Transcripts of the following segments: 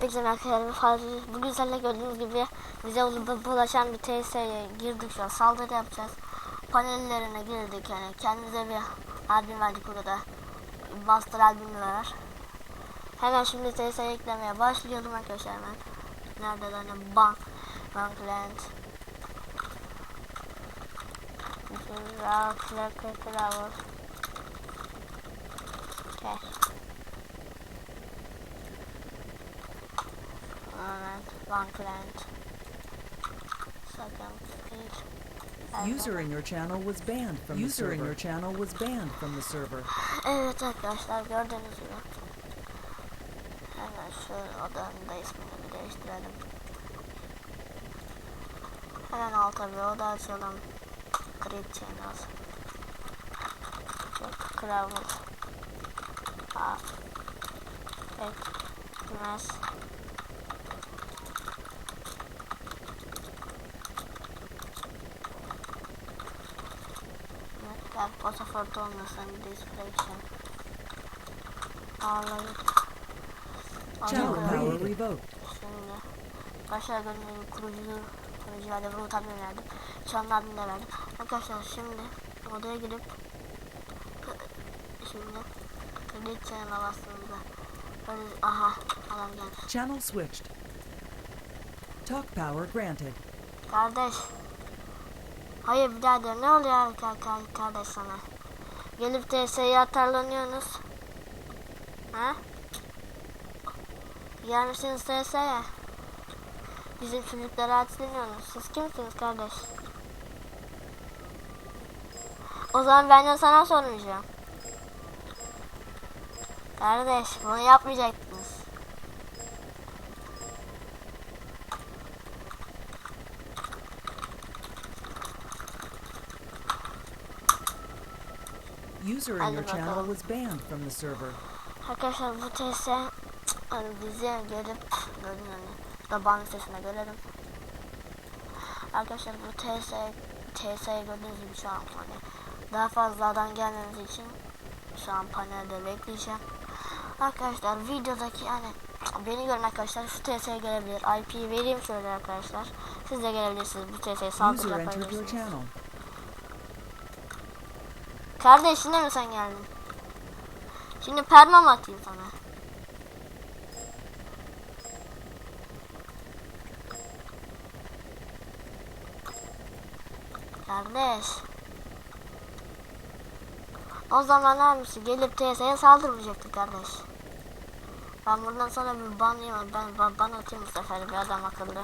Hepinize merhabalar. Fazla bugün seninle gördüğünüz gibi bize bulaşan bir TS'ye girdik şu an. Saldırı yapacağız. Panellerine girdik yani. Kendimize bir albüm verdik burada. Master albümü var. Hemen şimdi TS'ye eklemeye başlayalım arkadaşlar hemen. Nerede lan? Bank. Bankland. Rock, Rock, Rock, Okay. Second page. User in your channel was banned from the User in server. your channel was banned from the server. Evet arkadaşlar gördüğünüz gibi. Hemen şu odanın da ismini bir değiştirelim. Hemen alta bir oda açalım. Create Channels. Gravel. Aa. Evet. Mess. Gel pasaport olmasın display Ağlayıp. Channel Ağlayıp. Şimdi başlar gönüllü kurucu kurucu verdim, Ruth abim verdim. Çanlı abim de verdim. Arkadaşlar şimdi odaya girip şimdi kredi channel'a bastığımızda böyle aha adam geldi. Channel switched. Talk power granted. Kardeş. Hayır birader ne oluyor ka- ka- kardeş sana? Gelip TS'ye atarlanıyorsunuz. Ha? Gelmişsiniz TS'ye. Bizim çocuklara atleniyorsunuz. Siz kimsiniz kardeş? O zaman ben de sana sormayacağım. Kardeş bunu yapmayacaktınız. User in your channel was banned from the server. Arkadaşlar bu TS hani bizi gelip gördüm hani taban sesine görelim. Arkadaşlar bu TS TS'ye gördüğünüz gibi şu an hani daha fazla adam gelmemiz için şu an panelde bekleyeceğim. Arkadaşlar videodaki yani beni gören arkadaşlar şu TS'ye gelebilir. IP vereyim şöyle arkadaşlar. Siz de gelebilirsiniz bu TS'ye saldırı yapabilirsiniz. Channel. Kardeş yine mi sen geldin? Şimdi perma mı atayım sana? Kardeş. O zaman abisi gelip TS'ye saldırmayacaktı kardeş. Ben buradan sana bir ban. Ben ban, ban atayım bu sefer bir adam akıllı.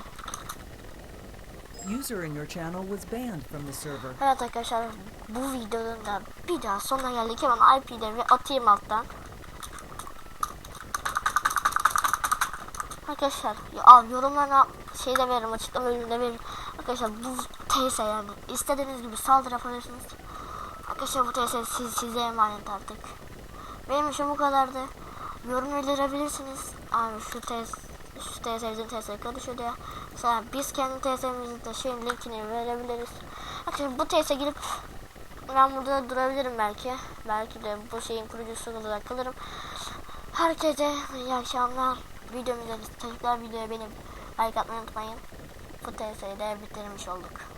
User in your channel was banned from the server. Evet arkadaşlar bu videonun da bir daha sonuna geldik. Hemen IP'de bir atayım alttan. Arkadaşlar al yorumlarına şeyde veririm açıklama bölümünde veririm. Arkadaşlar bu TS yani istediğiniz gibi saldırı yapabilirsiniz. Arkadaşlar bu TS siz, size emanet artık. Benim işim bu kadardı. Yorum bildirebilirsiniz. Abi şu TS şu TS bizim TS karışıyor diye. Mesela biz kendi TS'mizin de şeyin linkini verebiliriz. Arkadaşlar bu TS'e girip ben burada durabilirim belki. Belki de bu şeyin kurucusu olarak kalırım. Herkese iyi akşamlar. Videomu izlediğiniz tekrar videoya benim like atmayı unutmayın. Bu TS'yi de bitirmiş olduk.